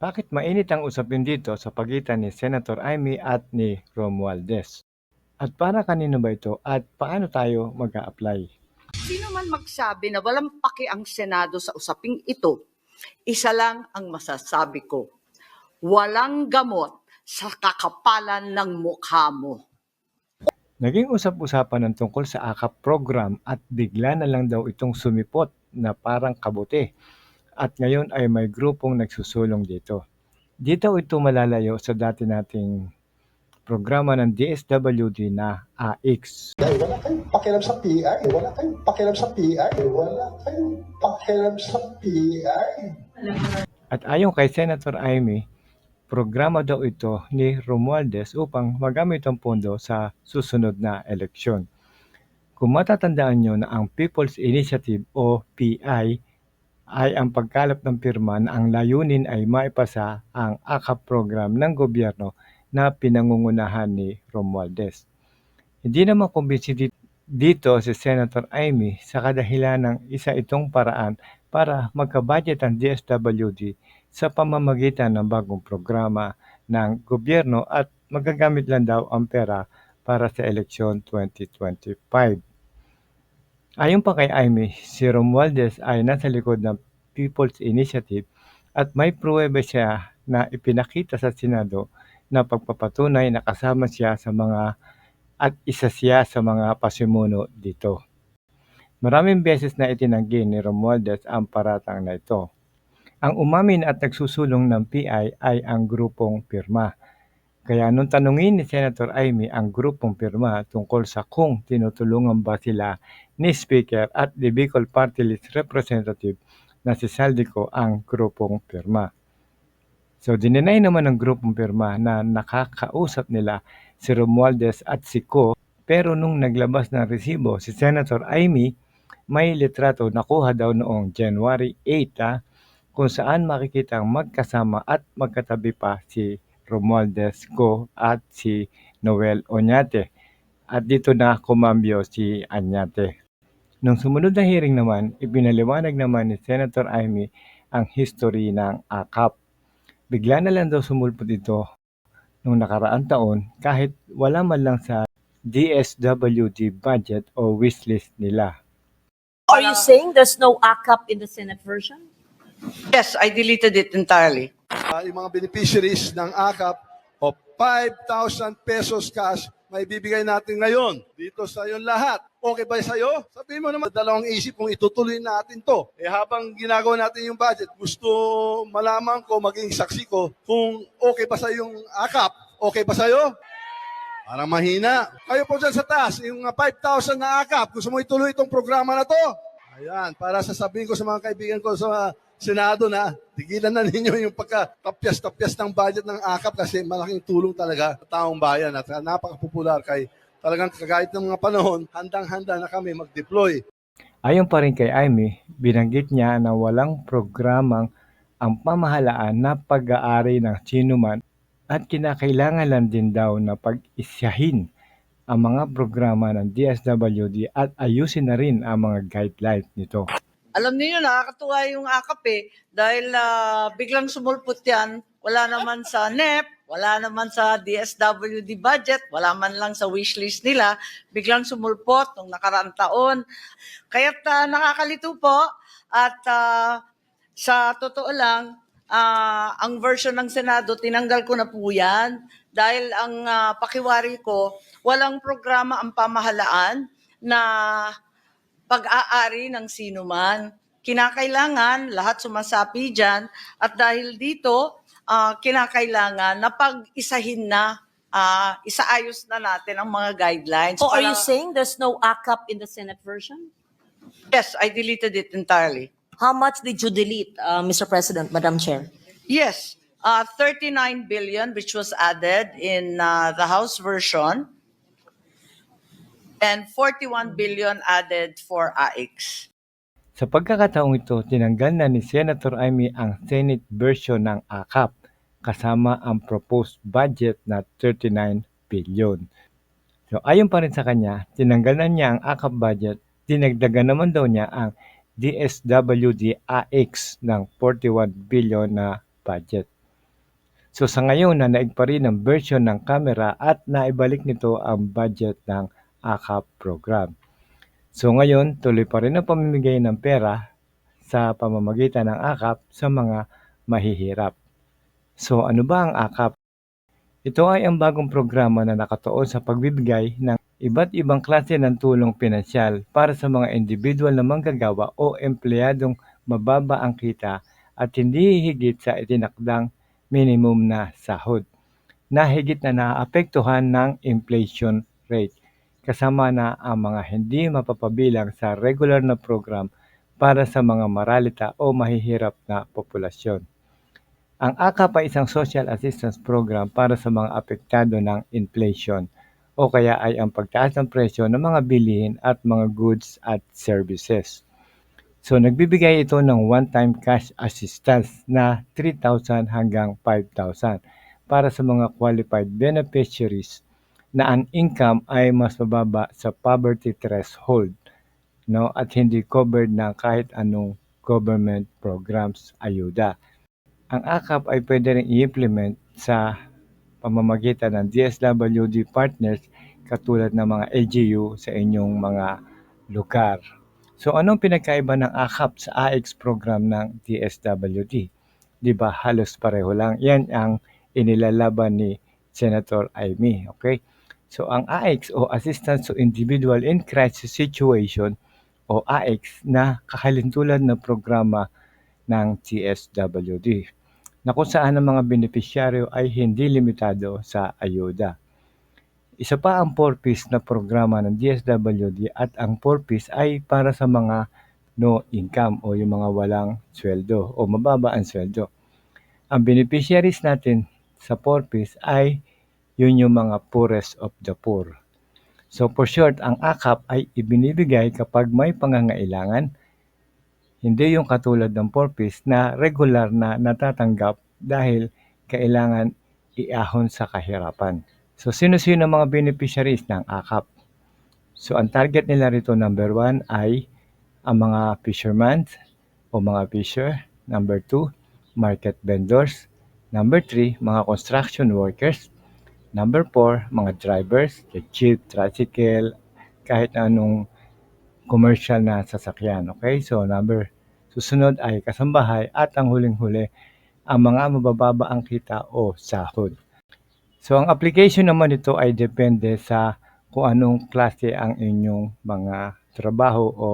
Bakit mainit ang usapin dito sa pagitan ni Senator Amy at ni Romualdez? At para kanino ba ito at paano tayo mag apply Sino man magsabi na walang paki ang Senado sa usaping ito, isa lang ang masasabi ko. Walang gamot sa kakapalan ng mukha mo. Naging usap-usapan ng tungkol sa AKAP program at bigla na lang daw itong sumipot na parang kabuti. At ngayon ay may grupong nagsusulong dito. Dito ito malalayo sa dati nating programa ng DSWD na AX. Ay, wala kayong pakialam sa PI. Wala kayong pakialam sa PI. Wala kayong pakialam sa PI. At ayon kay Senator Amy, programa daw ito ni Romualdez upang magamit ang pondo sa susunod na eleksyon. Kung matatandaan nyo na ang People's Initiative o PI ay ang pagkalap ng pirma na ang layunin ay maipasa ang AKAP program ng gobyerno na pinangungunahan ni Romualdez. Hindi naman kumbinsi di- dito si Senator Amy sa kadahilan ng isa itong paraan para magka-budget ang DSWD sa pamamagitan ng bagong programa ng gobyerno at magagamit lang daw ang pera para sa eleksyon 2025. Ayon pa kay Amy, si Romualdez ay nasa likod ng People's Initiative at may pruweba siya na ipinakita sa Senado na pagpapatunay na kasama siya sa mga at isa siya sa mga pasimuno dito. Maraming beses na itinanggi ni Romualdez ang paratang na ito. Ang umamin at nagsusulong ng PI ay ang grupong pirma. Kaya nung tanungin ni Senator Amy ang grupong pirma tungkol sa kung tinutulungan ba sila ni Speaker at the Bicol Party List Representative na si Saldico ang grupong pirma. So dininay naman ng grupong pirma na nakakausap nila si Romualdez at si Co. Pero nung naglabas ng resibo si Senator Amy, may litrato nakuha daw noong January 8 ah, kung saan makikita ang magkasama at magkatabi pa si Romualdez Co. at si Noel Oñate. At dito na kumambyo si Añate. Nung sumunod na hearing naman, ipinaliwanag naman ni Senator Amy ang history ng AKAP. Bigla na lang daw sumulpot ito nung nakaraang taon kahit wala man lang sa DSWD budget o wishlist nila. Are you saying there's no ACAP in the Senate version? Yes, I deleted it entirely. Uh, yung mga beneficiaries ng AKAP o 5,000 pesos cash may bibigay natin ngayon dito sa yung lahat. Okay ba sa'yo? Sabihin mo naman, dalawang isip kung itutuloy natin to. Eh habang ginagawa natin yung budget, gusto malaman ko, maging saksi ko, kung okay ba sa yung AKAP? Okay ba sa'yo? Parang mahina. Kayo po dyan sa taas, yung uh, 5,000 na AKAP, gusto mo ituloy itong programa na to? Ayan, para sasabihin ko sa mga kaibigan ko sa Senado na tigilan na ninyo yung pagka-tapyas-tapyas ng budget ng AKAP kasi malaking tulong talaga sa taong bayan at napaka-popular kay talagang kagait ng mga panahon, handang-handa na kami mag-deploy. Ayon pa rin kay Amy, binanggit niya na walang programang ang pamahalaan na pag-aari ng sinuman at kinakailangan lang din daw na pag-isyahin ang mga programa ng DSWD at ayusin na rin ang mga guidelines nito. Alam niyo nakakatuwa yung akap eh. Dahil ah, biglang sumulpot yan. Wala naman sa NEP, wala naman sa DSWD budget, wala man lang sa wishlist nila. Biglang sumulpot nung nakaraang taon. Kaya't ah, nakakalito po. At ah, sa totoo lang, ah, ang version ng Senado, tinanggal ko na po yan. Dahil ang ah, pakiwari ko, walang programa ang pamahalaan na pag-aari ng sino man. Kinakailangan, lahat sumasapi dyan, at dahil dito, ah, kinakailangan na pag-isahin na, ah, isaayos na natin ang mga guidelines. Or are you saying there's no ACAP in the Senate version? Yes, I deleted it entirely. How much did you delete, uh, Mr. President, Madam Chair? Yes, uh, 39 billion, which was added in uh, the House version, and 41 billion added for AX. Sa pagkakataong ito, tinanggal na ni Senator Amy ang Senate version ng AKAP kasama ang proposed budget na 39 billion. So ayon pa rin sa kanya, tinanggal na niya ang AKAP budget, dinagdagan naman daw niya ang DSWD AX ng 41 billion na budget. So sa ngayon na naig pa rin ang version ng camera at naibalik nito ang budget ng AKAP program. So ngayon, tuloy pa rin ang pamimigay ng pera sa pamamagitan ng AKAP sa mga mahihirap. So ano ba ang AKAP? Ito ay ang bagong programa na nakatuon sa pagbibigay ng iba't ibang klase ng tulong pinansyal para sa mga individual na manggagawa o empleyadong mababa ang kita at hindi higit sa itinakdang minimum na sahod na higit na naapektuhan ng inflation rate kasama na ang mga hindi mapapabilang sa regular na program para sa mga maralita o mahihirap na populasyon. Ang AKAP ay isang social assistance program para sa mga apektado ng inflation o kaya ay ang pagtaas ng presyo ng mga bilihin at mga goods at services. So nagbibigay ito ng one-time cash assistance na 3,000 hanggang 5,000 para sa mga qualified beneficiaries na ang income ay mas mababa sa poverty threshold no at hindi covered ng kahit anong government programs ayuda. Ang AKAP ay pwede rin i-implement sa pamamagitan ng DSWD partners katulad ng mga LGU sa inyong mga lugar. So anong pinagkaiba ng AKAP sa AX program ng DSWD? Di ba halos pareho lang. Yan ang inilalaban ni Senator Amy. Okay? So ang AX o Assistance to Individual in Crisis Situation o AX na kahalintulad na programa ng TSWD na kung saan ang mga benepisyaryo ay hindi limitado sa ayuda. Isa pa ang 4-piece na programa ng DSWD at ang 4-piece ay para sa mga no income o yung mga walang sweldo o mababa ang sweldo. Ang beneficiaries natin sa 4-piece ay yun yung mga poorest of the poor. So for short, ang AKAP ay ibinibigay kapag may pangangailangan, hindi yung katulad ng 4-piece na regular na natatanggap dahil kailangan iahon sa kahirapan. So sino-sino mga beneficiaries ng AKAP? So ang target nila rito number one ay ang mga fishermen o mga fisher. Number two, market vendors. Number three, mga construction workers. Number four, mga drivers, the jeep, tricycle, kahit anong commercial na sasakyan. Okay? So number susunod ay kasambahay at ang huling-huli ang mga mabababa ang kita o sahod. So ang application naman nito ay depende sa kung anong klase ang inyong mga trabaho o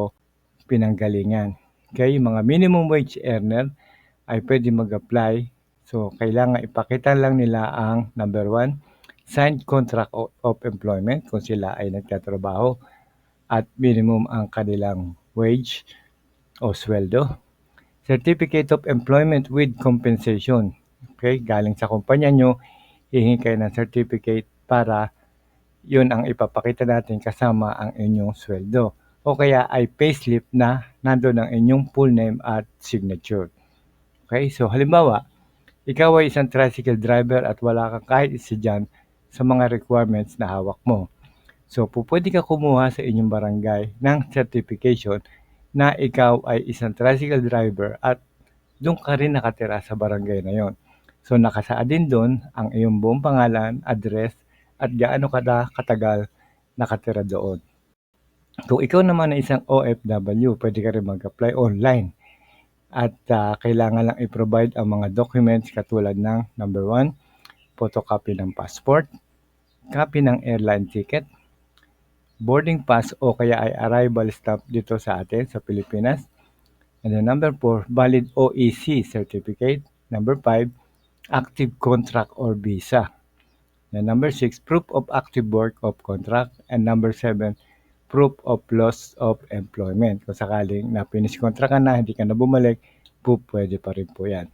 pinanggalingan. Okay, mga minimum wage earner ay pwede mag-apply. So kailangan ipakita lang nila ang number one, signed contract of employment kung sila ay nagtatrabaho at minimum ang kanilang wage o sweldo. Certificate of Employment with Compensation. Okay, galing sa kumpanya nyo, hihingi kayo ng certificate para yun ang ipapakita natin kasama ang inyong sweldo. O kaya ay payslip na nandun ang inyong full name at signature. Okay, so halimbawa, ikaw ay isang tricycle driver at wala kang kahit isa dyan sa mga requirements na hawak mo. So, po ka kumuha sa inyong barangay ng certification na ikaw ay isang tricycle driver at doon ka rin nakatira sa barangay na yon. So nakasaad din doon ang iyong buong pangalan, address, at gaano ka na katagal nakatira doon. Kung ikaw naman ay isang OFW, pwede ka rin mag-apply online. At ah, kailangan lang i-provide ang mga documents katulad ng number one, photocopy ng passport, copy ng airline ticket, boarding pass o kaya ay arrival stamp dito sa atin sa Pilipinas. And then number 4, valid OEC certificate. Number 5, active contract or visa. And number 6, proof of active work of contract. And number 7, proof of loss of employment. Kung sakaling na-finish contract ka na, hindi ka na bumalik, po, pwede pa rin po yan.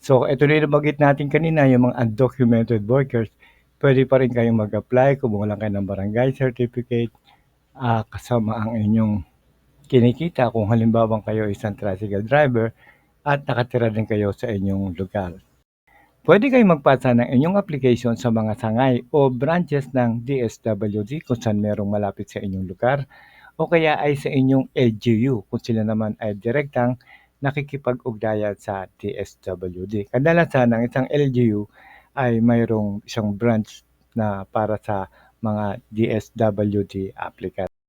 So, ito na nabagit natin kanina, yung mga undocumented workers, pwede pa rin kayong mag-apply, kumuha lang kayo ng barangay certificate, ah, kasama ang inyong kinikita kung halimbawa kayo isang tricycle driver at nakatira din kayo sa inyong lugar. Pwede kayong magpasa ng inyong application sa mga sangay o branches ng DSWD kung saan merong malapit sa inyong lugar o kaya ay sa inyong LGU kung sila naman ay direktang nakikipag-ugnayan sa DSWD. Kadalasan ng isang LGU ay mayroong isang branch na para sa mga DSWD applicant.